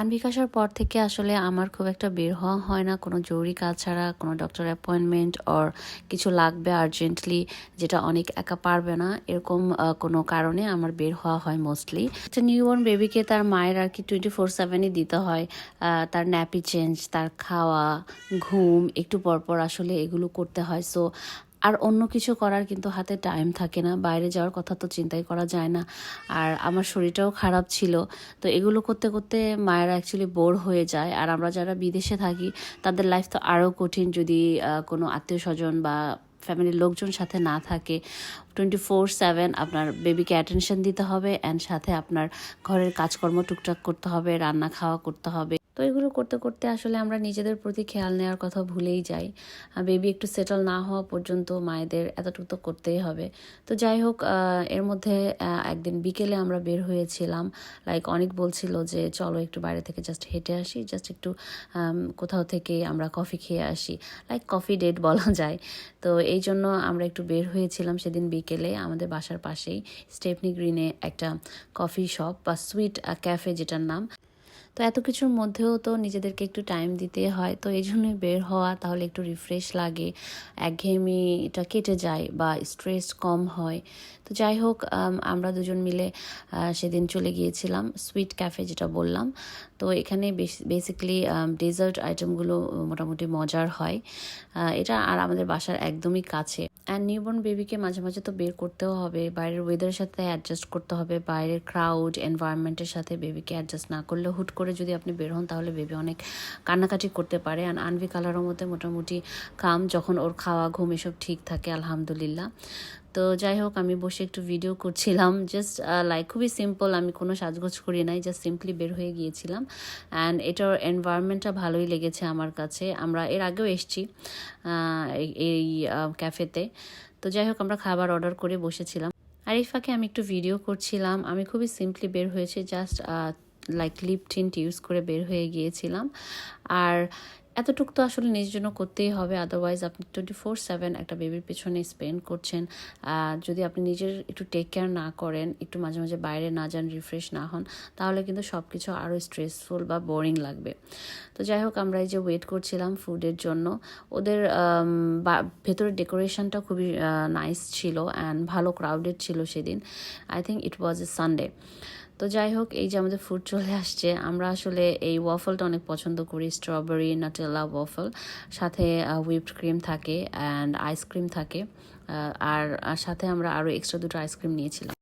আনভিক আসার পর থেকে আসলে আমার খুব একটা বের হওয়া হয় না। কোনো জরুরি কাজ ছাড়া, কোনো ডক্টর অ্যাপয়েন্টমেন্ট অর কিছু লাগবে আর্জেন্টলি যেটা অনেক একা পারবে না, এরকম কোনো কারণে আমার বের হওয়া হয় মোস্টলি একটা নিউবর্ন বেবিকে তার মায়ের আর কি টোয়েন্টি ফোর সেভেনই দিতে হয়। তার ন্যাপি চেঞ্জ তার খাওয়া, ঘুম, একটু পরপর আসলে এগুলো করতে হয়। সো আর অন্য কিছু করার কিন্তু হাতে টাইম থাকে না। বাইরে যাওয়ার কথা তো চিন্তাই করা যায় না। আর আমার শরীরটাও খারাপ ছিল। তো এগুলো করতে করতে মায়েরা অ্যাকচুয়ালি বোর হয়ে যায়। আর আমরা যারা বিদেশে থাকি, তাদের লাইফ তো আরও কঠিন। যদি কোনো আত্মীয় স্বজন বা ফ্যামিলির লোকজন সাথে না থাকে টোয়েন্টি ফোর সেভেন আপনার বেবিকে অ্যাটেনশন দিতে হবে অ্যান্ড সাথে আপনার ঘরের কাজকর্ম টুকটাক করতে হবে, রান্না খাওয়া করতে হবে। তো এগুলো করতে করতে আসলে আমরা নিজেদের প্রতি খেয়াল নেওয়ার কথা ভুলেই যাই। বেবি একটু সেটেল না হওয়া পর্যন্ত মায়েদের এতটুকু তো করতেই হবে। তো যাই হোক এর মধ্যে একদিন বিকেলে আমরা বের হয়েছিলাম। লাইক অনেক বলছিল যে, চলো একটু বাইরে থেকে জাস্ট হেঁটে আসি জাস্ট একটু কোথাও থেকে আমরা কফি খেয়ে আসি। লাইক কফি ডেট বলা যায়। তো এই জন্য আমরা একটু বের হয়েছিলাম সেদিন বিকেলে আমাদের বাসার পাশেই স্টেপনি গ্রিনে একটা কফি শপ বা সুইট ক্যাফে যেটার নাম। তো এত কিছুর মধ্যেও তো নিজেদেরকে একটু টাইম দিতে হয়। তো এই জন্যই বের হওয়া, তাহলে একটু রিফ্রেশ লাগে একঘেয়েমিটা কেটে যায় বা স্ট্রেস কম হয়। তো যাই হোক আমরা দুজন মিলে সেদিন চলে গিয়েছিলাম সুইট ক্যাফে যেটা বললাম। তো এখানে বেসিক্যালি ডেজার্ট আইটেমগুলো মোটামুটি মজার হয়। এটা আর আমাদের বাসার একদমই কাছে। অ্যান্ড নিউবর্ন বেবিকে মাঝে মাঝে তো বের করতেও হবে। বাইরের ওয়েদারের সাথে অ্যাডজাস্ট করতে হবে। বাইরের ক্রাউড এনভায়রনমেন্টের সাথে বেবিকে অ্যাডজাস্ট না করলে হুট করে যদি আপনি বের হন, তাহলে বেবি অনেক কান্নাকাটি করতে পারে। অ্যান্ড আনভি কালারের মধ্যে মোটামুটি কাম যখন ওর খাওয়া, ঘুম এসব ঠিক থাকে, আলহামদুলিল্লাহ। তো যাই হোক, আমি বসে একটু ভিডিও করছিলাম। জাস্ট লাইক খুবই সিম্পল আমি কোনো সাজগোজ করি নাই জাস্ট সিম্পলি বের হয়ে গিয়েছিলাম। অ্যান্ড এটার এনভায়রনমেন্টটা ভালোই লেগেছে আমার কাছে। আমরা এর আগেও এসছি এই- এই ক্যাফেতে তো। যাই হোক, আমরা খাবার অর্ডার করে বসেছিলাম। আর এই ফাঁকে আমি একটু ভিডিও করছিলাম। আমি খুবই সিম্পলি বের হয়েছি just like lip tint use করে বের হয়ে গিয়েছিলাম। আর এতটুকু তো আসলে নিজের জন্য করতেই হবে আদারওয়াইজ আপনি টোয়েন্টি ফোর সেভেন একটা বেবির পেছনে স্পেন্ড করছেন। যদি আপনি নিজের একটু টেক কেয়ার না করেন, একটু মাঝে মাঝে বাইরে না যান রিফ্রেশ না হন, তাহলে কিন্তু সব কিছু আরও স্ট্রেসফুল বা বোরিং লাগবে। তো যাই হোক, আমরা এই যে ওয়েট করছিলাম ফুডের জন্য, ওদের ভেতরের ডেকোরেশনটা খুবই নাইস ছিল অ্যান্ড ভালো ক্রাউডেড ছিল সেদিন। I think it was a Sunday তো যাই হোক এই যে আমাদের ফুড চলে আসছে, আমরা আসলে এই ওয়াফলটা অনেক পছন্দ করি স্ট্রবেরি নাটেলা ওয়াফল সাথে হুইপড ক্রিম থাকে অ্যান্ড আইসক্রিম থাকে আর সাথে আমরা আরও এক্সট্রা দুটো আইসক্রিম নিয়েছিলাম।